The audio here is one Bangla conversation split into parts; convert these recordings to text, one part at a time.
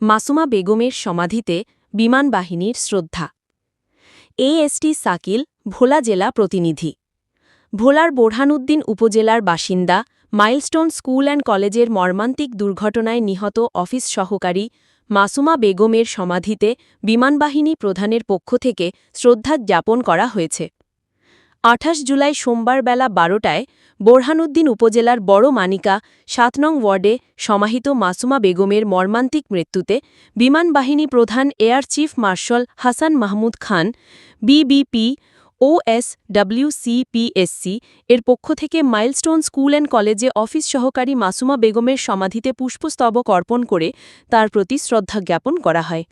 মাসুমা বেগমের সমাধিতে বিমান বাহিনীর শ্রদ্ধা। এএসটি সাকিল, ভোলা জেলা প্রতিনিধি। ভোলার বোরহানুদ্দিন উপজেলার বাসিন্দা, মাইলস্টোন স্কুল অ্যান্ড কলেজের মর্মান্তিক দুর্ঘটনায় নিহত অফিস সহকারী মাসুমা বেগমের সমাধিতে বিমানবাহিনী প্রধানের পক্ষ থেকে শ্রদ্ধা জ্ঞাপন করা হয়েছে। আঠাশ জুলাই সোমবার বেলা বারোটায় বোরহানুদ্দিন উপজেলার বড় মানিকা, সাত নং ওয়ার্ডে সমাহিত মাসুমা বেগমের মর্মান্তিক মৃত্যুতে বিমানবাহিনী প্রধান air chief marshal Hasan Mahmud Khan BBP OS WCPSC এর পক্ষ থেকে মাইলস্টোন স্কুল অ্যান্ড কলেজে অফিস সহকারী মাসুমা বেগমের সমাধিতে পুষ্পস্তবক অর্পণ করে তার প্রতি শ্রদ্ধা জ্ঞাপন করা হয়।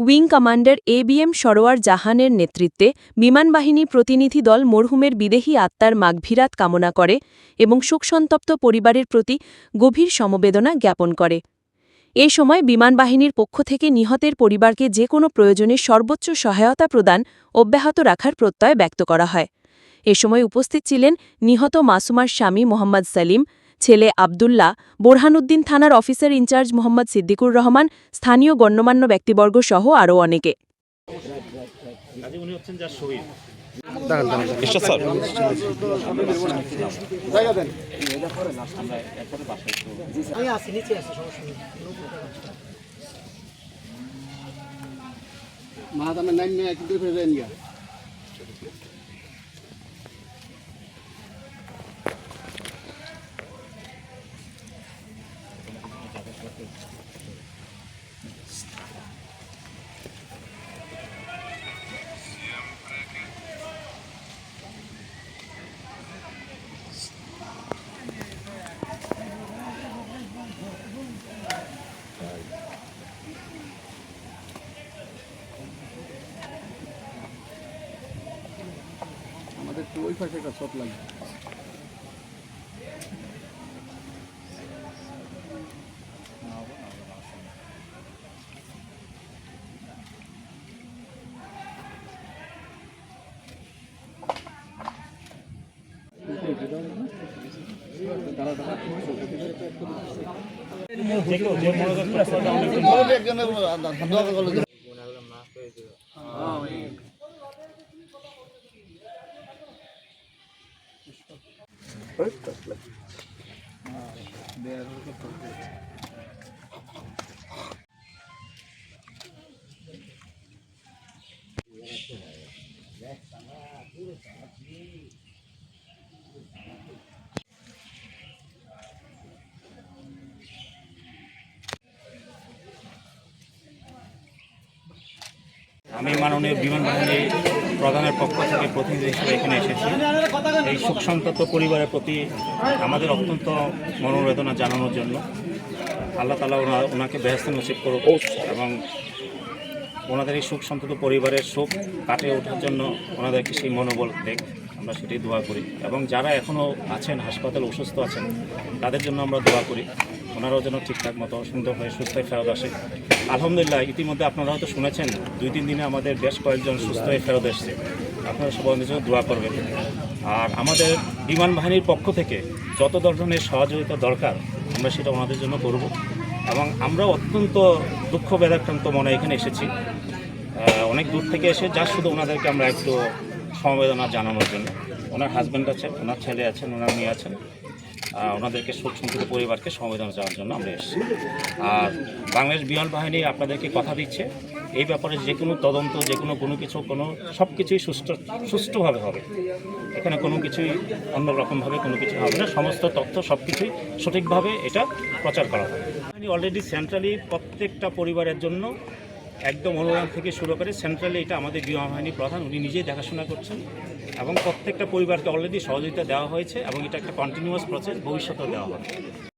Wing commander A B M Sarwar জাহানের নেতৃত্বে বিমানবাহিনী প্রতিনিধি দল মরহুমের বিদেহী আত্মার মাগভিরাত কামনা করে এবং শোকসন্তপ্ত পরিবারের প্রতি গভীর সমবেদনা জ্ঞাপন করে। এ সময় বিমানবাহিনীর পক্ষ থেকে নিহতের পরিবারকে যে কোনো প্রয়োজনে সর্বোচ্চ সহায়তা প্রদান অব্যাহত রাখার প্রত্যয় ব্যক্ত করা হয়। এ সময় উপস্থিত ছিলেন নিহত মাসুমার স্বামী মোহাম্মদ সালিম ছেলে আবদুল্লাহ বোরহানুদ্দিন থানার officer in charge Mohammad Siddiqur Rahman, স্থানীয় গণ্যমান্য ব্যক্তিবর্গ সহ আরও অনেকে। কাজে উনি হচ্ছেন যার শহীদ ঈশ্বর স্যার ওই পাশে একটা শট লাগবে যে Perfect. Uh, they are also perfect. আমি মাননীয় বিমান বাহিনী প্রধানের পক্ষ থেকে প্রতিনিধি হিসেবে এখানে এসেছি। এই শোক সন্তপ্ত পরিবারের প্রতি আমাদের অত্যন্ত মনোবেদনা জানানোর জন্য। আল্লাহ তালা ওনা- ওনাকে বেহস্ত নসিব করুক এবং ওনাদের এই শোক সন্তত পরিবারের শোক কাটিয়ে ওঠার জন্য ওনাদেরকে সেই মনোবল দেখ, আমরা সেটাই দোয়া করি। এবং যারা এখনও আছেন, হাসপাতালে অসুস্থ আছেন, তাদের জন্য আমরা দোয়া করি। ওনারাও যেন ঠিকঠাক মতো সুন্দর হয়ে সুস্থ ফেরত আসে। আলহামদুলিল্লাহ, ইতিমধ্যে আপনারা হয়তো শুনেছেন, দুই তিন দিনে আমাদের বেশ কয়েকজন সুস্থ হয়ে ফেরত এসছে। আপনারা সবাই জন্য দোয়া করবেন। আর আমাদের বিমান বাহিনীর পক্ষ থেকে যত ধরনের সহযোগিতা দরকার, আমরা সেটা ওনাদের জন্য করব। এবং আমরা অত্যন্ত দুঃখ বেদাক্রান্ত মনে এখানে এসেছি। অনেক দূর থেকে এসে যা শুধু ওনাদেরকে আমরা একটু সমবেদনা জানানোর জন্য। ওনার হাজব্যান্ড আছেন, ওনার ছেলে আছেন, ওনার মেয়ে আছেন। ওনাদেরকে শোক পরিবারকে সমবেদনা জানার জন্য আমরা এসেছি। আর বাংলাদেশ বিমান বাহিনী আপনাদেরকে কথা দিচ্ছে, এই ব্যাপারে যে কোনো তদন্ত, যে কোনো কোনো কিছু, কোনো, সব কিছুই সুষ্ঠু সুষ্ঠুভাবে হবে। এখানে কোনো কিছুই অন্যরকমভাবে কোনো কিছু হবে না, সমস্ত তথ্য, সব কিছুই সঠিকভাবে এটা প্রচার করা হবে। অলরেডি সেন্ট্রালি প্রত্যেকটা পরিবারের জন্য একদম অনুদান থেকে শুরু করে সেন্ট্রালে এটা আমাদের বিমা বাহিনী প্রধান, উনি নিজেই দেখাশোনা করছেন এবং প্রত্যেকটা পরিবারকে অলরেডি সহযোগিতা দেওয়া হয়েছে এবং এটা একটা কন্টিনিউয়াস প্রসেস ভবিষ্যতেও দেওয়া হবে।